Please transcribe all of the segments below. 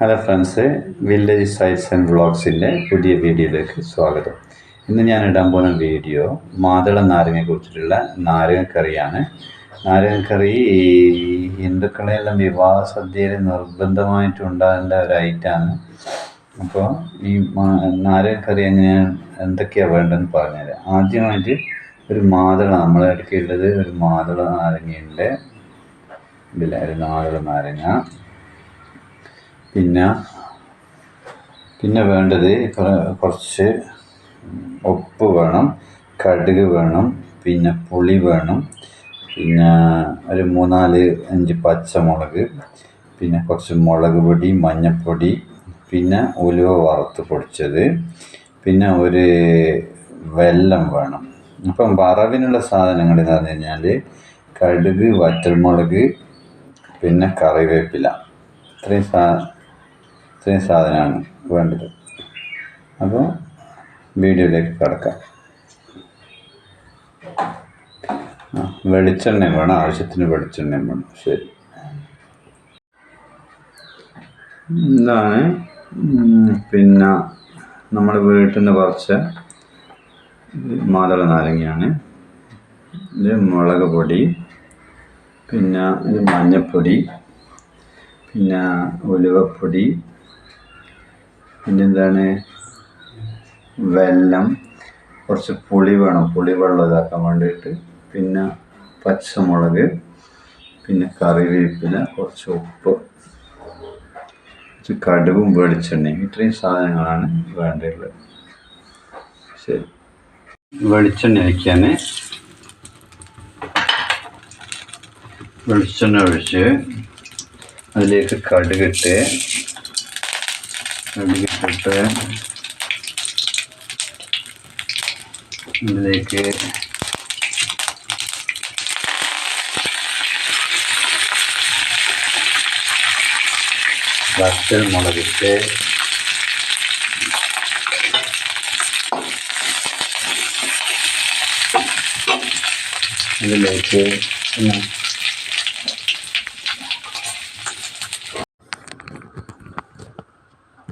Hello friends village sites and വ്ളോഗ്സിന്റെ പുതിയ വീഡിയോയിലേക്ക് സ്വാഗതം. ഇന്ന് ഞാൻ ഇടാൻ പോകുന്ന വീഡിയോ മാതള നാരങ്ങയെ കുറിച്ചിട്ടുള്ള നാരങ്ങക്കറിയാണ്. നാരങ്ങക്കറി ഹിന്ദുക്കളെല്ലാം വിവാഹ സദ്യയിൽ നിർബന്ധമായിട്ട് ഉണ്ടാകേണ്ട ഒരു ഐറ്റമാണ്. അപ്പോൾ ഈ നാരങ്ങക്കറി എങ്ങനെയാണ് എന്തൊക്കെയാണ് വേണ്ടതെന്ന് പറഞ്ഞുതരാം. ആദ്യമായിട്ട് ഒരു മാതള നമ്മളെ അടുക്കുള്ളത് ഒരു മാതള നാരങ്ങയുണ്ട്. ഇതിലെ ഒരു മാതള നാരങ്ങ. പിന്നെ പിന്നെ വേണ്ടത് കുറച്ച് ഉപ്പ് വേണം കടുക് വേണം പിന്നെ പുളി വേണം പിന്നെ ഒരു മൂന്നാൽ അഞ്ച് പച്ചമുളക് പിന്നെ കുറച്ച് മുളക് പൊടി മഞ്ഞൾപ്പൊടി പിന്നെ ഉലുവ വറുത്ത് പൊടിച്ചത് പിന്നെ ഒരു വെല്ലം വേണം. അപ്പം വറവിനുള്ള സാധനങ്ങൾ എന്ന് പറഞ്ഞു കഴിഞ്ഞാൽ കടുക് വറ്റൽമുളക് പിന്നെ കറിവേപ്പില. ഇത്രയും സാ ഇത്രയും സാധനമാണ് വേണ്ടത്. അപ്പോൾ വീഡിയോയിലേക്ക് കിടക്കാം. വെളിച്ചെണ്ണ വേണം. ആവശ്യത്തിന് വെളിച്ചെണ്ണ വേണം. ശരി. ഇതാണ് പിന്നെ നമ്മൾ വീട്ടിൽ നിന്ന് പറിച്ച മാതള നാരങ്ങയാണ്. ഇത് മുളക് പൊടി പിന്നെ ഇത് മഞ്ഞൾപ്പൊടി പിന്നെ ഉലുവപ്പൊടി പിന്നെന്താണ്? വെല്ലം. കുറച്ച് പുളി വേണം. പുളി വെള്ളം ഇതാക്കാൻ വേണ്ടിയിട്ട്. പിന്നെ പച്ചമുളക്. പിന്നെ കറിവേപ്പില. കുറച്ച് ഉപ്പ്. കുറച്ച് കടുകും വെളിച്ചെണ്ണയും. ഇത്രയും സാധനങ്ങളാണ് വേണ്ടിയുള്ളത്. ശരി. വെളിച്ചെണ്ണ ഒഴിക്കാൻ വെളിച്ചെണ്ണ ഒഴിച്ച് അതിലേക്ക് കടുകിട്ട് കടുകിട്ടിട്ട് ഇതിലേക്ക് വറ്റൽ മുളകിട്ട് ഇതിലേക്ക്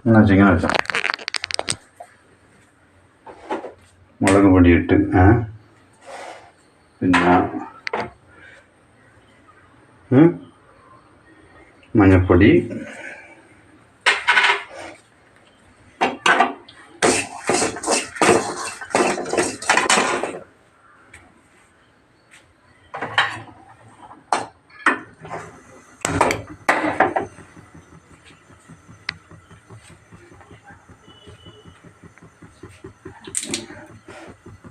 പിന്നെ എന്നാ ചിങ്ങ വെച്ചാ മുളക് പൊടിയിട്ട് ഏ പിന്നെ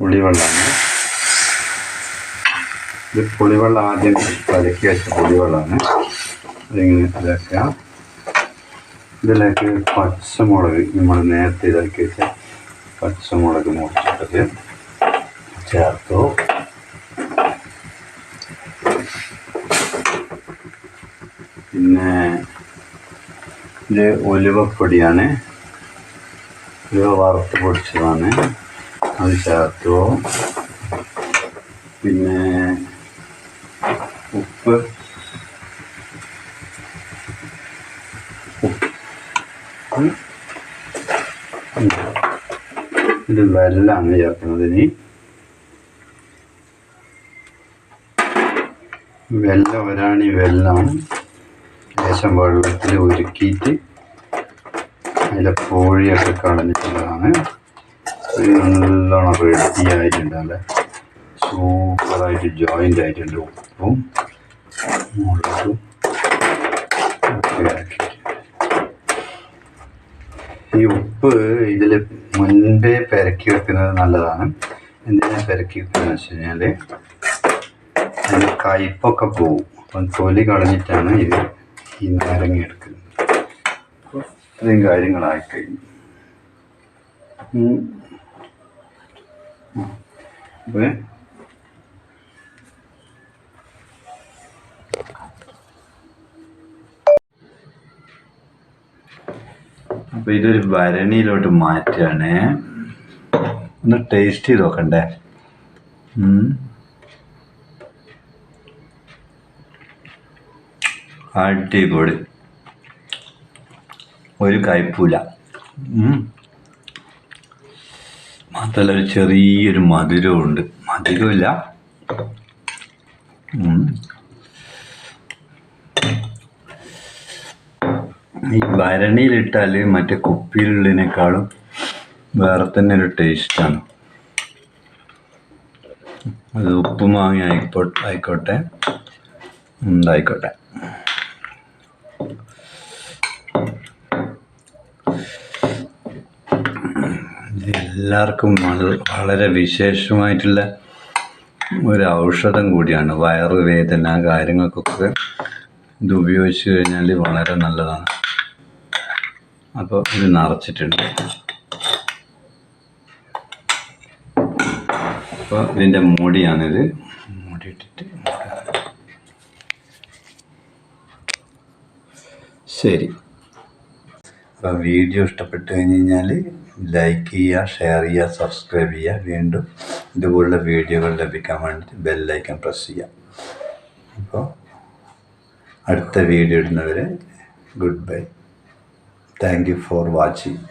പുളിവെള്ളമാണ്. ഇത് പുളിവെള്ളം ആദ്യം കലക്കി വെച്ച പുളിവെള്ളമാണ്. അതിങ്ങനെ ഇതാക്കുക ഇതിലേക്ക് പച്ചമുളക് നമ്മൾ നേരത്തെ ഇതാക്കി വെച്ച പച്ചമുളക് മുറിച്ചിട്ടത് ചേർത്തു. പിന്നെ ഇത് ഉലുവപ്പൊടിയാണ് ഉലുവ വറുത്ത് പൊടിച്ചതാണ്. അത് പിന്നെ ഉപ്പ്. ഇത് വെല്ലാണ് ചേർക്കുന്നത് ഇനി വെല്ല ഒരാണി വെല്ലാണ് ലേശം വെള്ളത്തിൽ ഉരുക്കിയിട്ട് അതിലെ കോഴിയൊക്കെ കളഞ്ഞിട്ടുള്ളതാണ്. നല്ലോണം റെഡി ആയിട്ടുണ്ട് നല്ല സൂപ്പറായിട്ട് ജോയിന്റ് ആയിട്ടുണ്ട് ഉപ്പും മുളകും. ഈ ഉപ്പ് ഇതിൽ മുൻപേ പെരക്കി വെക്കുന്നത് നല്ലതാണ്. എന്തിനാ പെരക്കി വെക്കുന്നത് വെച്ച് കഴിഞ്ഞാൽ അതിന്റെ കയ്പൊക്കെ പോവും. അപ്പം തൊലി കളഞ്ഞിട്ടാണ് ഇത് ഈ നാരങ്ങ എടുക്കുന്നത്. അപ്പോൾ ഇത്രയും കാര്യങ്ങളായി കഴിഞ്ഞു. അപ്പോൾ അപ്പൊ ഇതൊരു ഭരണിയിലോട്ട് മാറ്റുകയാണ്. ഒന്ന് ടേസ്റ്റ് ചെയ്ത് നോക്കണ്ടേ. അടിപൊളി. ഒരു കയ്പൂല. മാത്രമല്ല ഒരു ചെറിയൊരു മധുരമുണ്ട് മധുരമില്ല. ഈ ഭരണിയിലിട്ടാൽ മറ്റേ കുപ്പിയിലുള്ളതിനേക്കാളും വേറെ തന്നെ ഒരു ടേസ്റ്റാണ് അത് ഉപ്പുമാങ്ങ ആയിക്കോട്ടെ. ആയിക്കോട്ടെ. ഉണ്ടായിക്കോട്ടെ ഇത് എല്ലാവർക്കും വളരെ വിശേഷമായിട്ടുള്ള ഒരു ഔഷധം കൂടിയാണ്. വയറുവേദന കാര്യങ്ങൾക്കൊക്കെ ഇത് ഉപയോഗിച്ച് കഴിഞ്ഞാൽ വളരെ നല്ലതാണ്. അപ്പോൾ ഇത് നിറച്ചിട്ടുണ്ട്. അപ്പോൾ ഇതിന്റെ മൂടിയാണിത്. മൂടിയിട്ടിട്ട് ശരി. അപ്പോൾ വീഡിയോ ഇഷ്ടപ്പെട്ട് കഴിഞ്ഞ് കഴിഞ്ഞാൽ ലൈക്ക് ചെയ്യുക ഷെയർ ചെയ്യുക സബ്സ്ക്രൈബ് ചെയ്യുക. വീണ്ടും ഇതുപോലുള്ള വീഡിയോകൾ ലഭിക്കാൻ വേണ്ടിയിട്ട് ബെല്ലൈക്കൺ പ്രസ് ചെയ്യുക. അപ്പോൾ അടുത്ത video ഇടുന്നവരെ goodbye thank you for watching